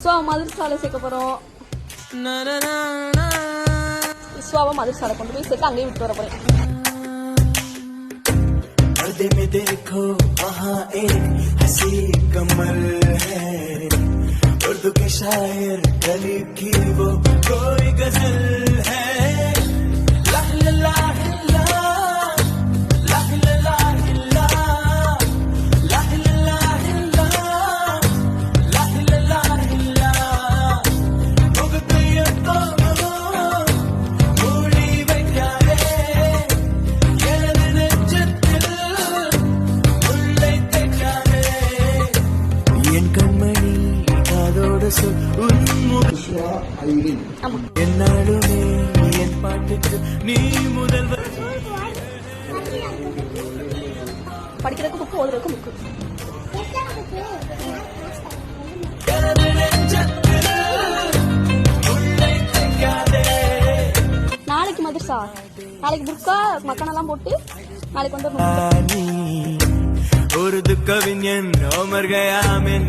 so மதுரசாலை சேர்க்க போகிறோம் விஸ்வாவை மதுரசாலை கொண்டு போய் சேர்த்து அங்கேயே விட்டு வர போகிறேன் पर्दे में देखो वहाँ एक हंसी कमल है उर्दू के शायर गरीब की वो कोई गजल என்னாலுமே என் பாட்டுக்கு நீ முதல்வர் படிக்கிறதுக்கு புக்கு ஓதுறதுக்கு புக்கு நாளைக்கு மதுர்சா நாளைக்கு புக்கா மக்கனெல்லாம் போட்டு நாளைக்கு வந்து ஒரு கவிஞன் ஓமர் கயாமின்